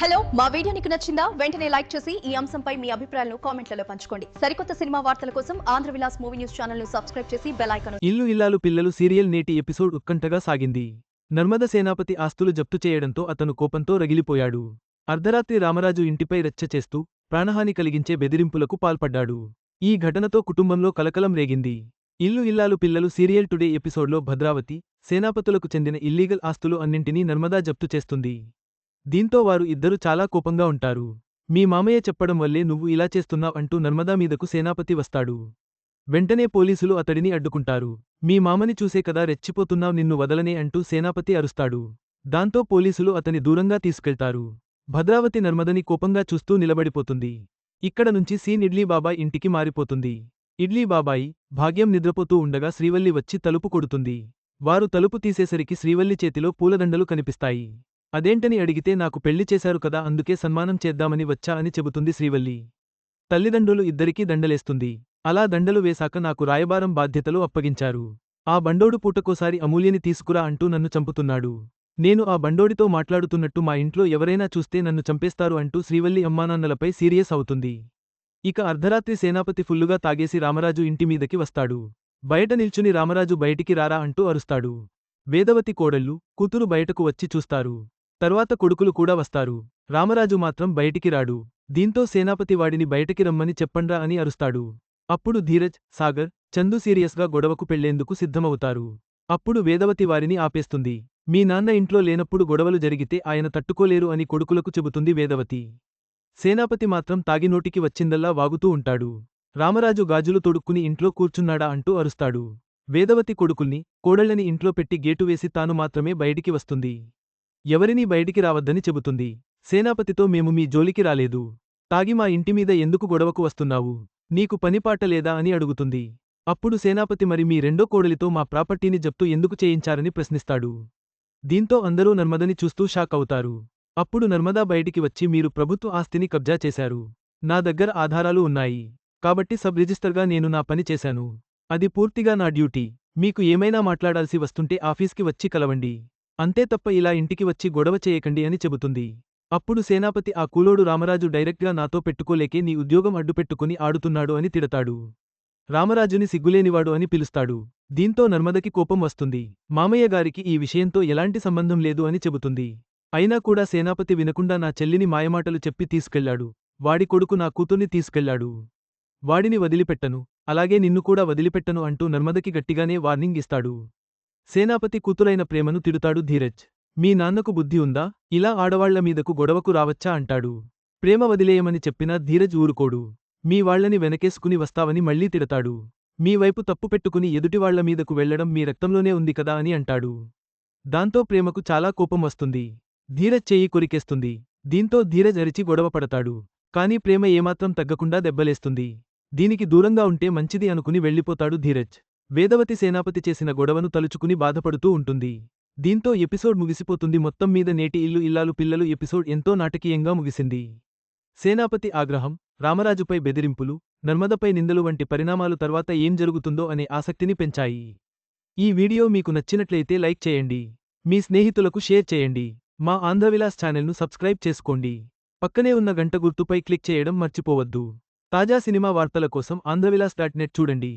Hello మా video నీకు నచ్చిందా? వెంటనే లైక్ చేసి ఈ అంశంపై మీ అభిప్రాయాలను కామెంట్లలో పంచుకోండి. సరికొత్త సినిమా వార్తల కోసం ఆంధ్ర విలాస్ మూవీ న్యూస్ ఛానల్ను సబ్స్క్రైబ్ చేసి బెల్ ఐకాన్ ఇల్లు ఇల్లాలు పిల్లలు సీరియల్ నేటి ఎపిసోడ్ ఉత్కంఠగా సాగింది. నర్మద సేనాపతి ఆస్తులు జప్తు చేయడంతో అతను కోపంతో రగిలిపోయాడు. అర్ధరాత్రి రామరాజు ఇంటిపై రచ్చ చేస్తూ ప్రాణహాని కలిగించే బెదిరింపులకు పాల్పడ్డాడు. ఈ ఘటనతో కుటుంబంలో కలకలం రేగింది. ఇల్లు ఇల్లాలు పిల్లలు సీరియల్ టుడే ఎపిసోడ్లో భద్రావతి సేనాపతులకు చెందిన ఇల్లీగల్ ఆస్తులు అన్నింటినీ నర్మదా జప్తు చేస్తుంది. దీంతో వారు ఇద్దరు చాలా కోపంగా ఉంటారు. మీ మామయ్య చెప్పడం వల్లే నువ్వు ఇలా చేస్తున్నావ్ అంటూ నర్మదా మీదకు సేనాపతి వస్తాడు. వెంటనే పోలీసులు అతడిని అడ్డుకుంటారు. మీ మామని చూసే కదా రెచ్చిపోతున్నావ్ నిన్ను వదలనే అంటూ సేనాపతి అరుస్తాడు. దాంతో పోలీసులు అతని దూరంగా తీసుకెళ్తారు. భద్రావతి నర్మదని కోపంగా చూస్తూ నిలబడిపోతుంది. ఇక్కడ నుంచి సీన్ ఇడ్లీ బాబాయ్ ఇంటికి మారిపోతుంది. ఇడ్లీ బాబాయి భాగ్యం నిద్రపోతూ ఉండగా శ్రీవల్లి వచ్చి తలుపు కొడుతుంది. వారు తలుపు తీసేసరికి శ్రీవల్లి చేతిలో పూలదండలు కనిపిస్తాయి. అదేంటని అడిగితే నాకు పెళ్ళి చేశారు కదా అందుకే సన్మానం చేద్దామని వచ్చా అని చెబుతుంది శ్రీవల్లి. తల్లిదండ్రులు ఇద్దరికీ దండలేస్తుంది. అలా దండలు వేశాక నాకు రాయబారం బాధ్యతలు అప్పగించారు. ఆ బండోడు పూటకోసారి అమూల్యని తీసుకురా అంటూ నన్ను చంపుతున్నాడు. నేను ఆ బండోడితో మాట్లాడుతున్నట్టు మా ఇంట్లో ఎవరైనా చూస్తే నన్ను చంపేస్తారు అంటూ శ్రీవల్లి అమ్మానాన్నలపై సీరియస్ అవుతుంది. ఇక అర్ధరాత్రి సేనాపతి ఫుల్లుగా తాగేసి రామరాజు ఇంటి మీదకి వస్తాడు. బయట నిల్చుని రామరాజు బయటికి రారా అంటూ అరుస్తాడు. వేదవతి కోడళ్ళు కూతురు బయటకు వచ్చి చూస్తారు. తర్వాత కొడుకులు కూడా వస్తారు. రామరాజు మాత్రం బయటికి రాడు. దీంతో సేనాపతి వాడిని బయటికి రమ్మని చెప్పండ్రా అని అరుస్తాడు. అప్పుడు ధీరజ్ సాగర్ చందు సీరియస్గా గొడవకు పెళ్ళేందుకు సిద్ధమవుతారు. అప్పుడు వేదవతి వారిని ఆపేస్తుంది. మీ నాన్న ఇంట్లో లేనప్పుడు గొడవలు జరిగితే ఆయన తట్టుకోలేరు అని కొడుకులకు చెబుతుంది వేదవతి. సేనాపతి మాత్రం తాగినోటికి వచ్చిందల్లా వాగుతూ ఉంటాడు. రామరాజు గాజులు తొడుక్కుని ఇంట్లో కూర్చున్నాడా అంటూ అరుస్తాడు. వేదవతి కొడుకుల్ని కోడళ్ళని ఇంట్లో పెట్టి గేటు వేసి తాను మాత్రమే బయటికి వస్తుంది. ఎవరినీ బయటికి రావద్దని చెబుతుంది. సేనాపతితో మేము మీ జోలికి రాలేదు. తాగి మా ఇంటిమీద ఎందుకు గొడవకు వస్తున్నావు? నీకు పనిపాట లేదా అని అడుగుతుంది. అప్పుడు సేనాపతి మరి మీ రెండో కోడలితో మా ప్రాపర్టీని జప్తు ఎందుకు చేయించారని ప్రశ్నిస్తాడు. దీంతో అందరూ నర్మదని చూస్తూ షాక్ అవుతారు. అప్పుడు నర్మదా బయటికి వచ్చి మీరు ప్రభుత్వ ఆస్తిని కబ్జా చేశారు. నా దగ్గర ఆధారాలు ఉన్నాయి. కాబట్టి సబ్ రిజిస్టర్గా నేను నా పని చేశాను. అది పూర్తిగా నా డ్యూటీ. మీకు ఏమైనా మాట్లాడాల్సి వస్తుంటే ఆఫీస్కి వచ్చి కలవండి. అంతే తప్ప ఇలా ఇంటికి వచ్చి గొడవ చేయకండి అని చెబుతుంది. అప్పుడు సేనాపతి ఆ కూలోడు రామరాజు డైరెక్ట్గా నాతో పెట్టుకోలేకే నీ ఉద్యోగం అడ్డుపెట్టుకుని ఆడుతున్నాడు అని తిడతాడు. రామరాజుని సిగ్గులేనివాడు అని పిలుస్తాడు. దీంతో నర్మదకి కోపం వస్తుంది. మామయ్య గారికి ఈ విషయంతో ఎలాంటి సంబంధం లేదు అని చెబుతుంది. అయినా కూడా సేనాపతి వినకుండా నా చెల్లిని మాయమాటలు చెప్పి తీసుకెళ్ళాడు. వాడి కొడుకు నా కూతుర్ని తీసుకెళ్ళాడు. వాడిని వదిలిపెట్టను. అలాగే నిన్ను కూడా వదిలిపెట్టను అంటూ నర్మదకి గట్టిగానే వార్నింగ్ ఇస్తాడు. సేనాపతి కూతురైన ప్రేమను తిడుతాడు ధీరజ్. మీ నాన్నకు బుద్ధి ఉందా? ఇలా ఆడవాళ్ళ మీదకు గొడవకు రావచ్చా? అంటాడు. ప్రేమ వదిలేయమని చెప్పినా ధీరజ్ ఊరుకోడు. మీ వాళ్ళని వెనకేసుకుని వస్తావని మళ్ళీ తిడతాడు. మీ వైపు తప్పు పెట్టుకుని ఎదుటివాళ్ళ మీదకు వెళ్ళడం మీ రక్తంలోనే ఉంది కదా? అని అంటాడు. దాంతో ప్రేమకు చాలా కోపం వస్తుంది. ధీరజ్ చెయ్యి కొరికేస్తుంది. దీంతో ధీరజ్ అరిచి గొడవ పడతాడు. కాని ప్రేమ ఏమాత్రం తగ్గకుండా దెబ్బలేస్తుంది. దీనికి దూరంగా ఉంటే మంచిది అనుకుని వెళ్ళిపోతాడు ధీరజ్. వేదవతి సేనాపతి చేసిన గొడవను తలుచుకుని బాధపడుతూ ఉంటుంది. దీంతో ఎపిసోడ్ ముగిసిపోతుంది. మొత్తం మీద నేటి ఇల్లు ఇల్లాలు పిల్లలు ఎపిసోడ్ ఎంతో నాటకీయంగా ముగిసింది. సేనాపతి ఆగ్రహం రామరాజుపై బెదిరింపులు నర్మదపై నిందలు వంటి పరిణామాలు తర్వాత ఏం జరుగుతుందో అనే ఆసక్తిని పెంచాయి. ఈ వీడియో మీకు నచ్చినట్లయితే లైక్ చేయండి. మీ స్నేహితులకు షేర్ చేయండి. మా ఆంధ్రవిలాస్ ఛానల్ను సబ్స్క్రైబ్ చేసుకోండి. పక్కనే ఉన్న గంట గుర్తుపై క్లిక్ చేయడం మర్చిపోవద్దు. తాజా సినిమా వార్తల కోసం ఆంధ్రవిలాస్ డాట్ నెట్ చూడండి.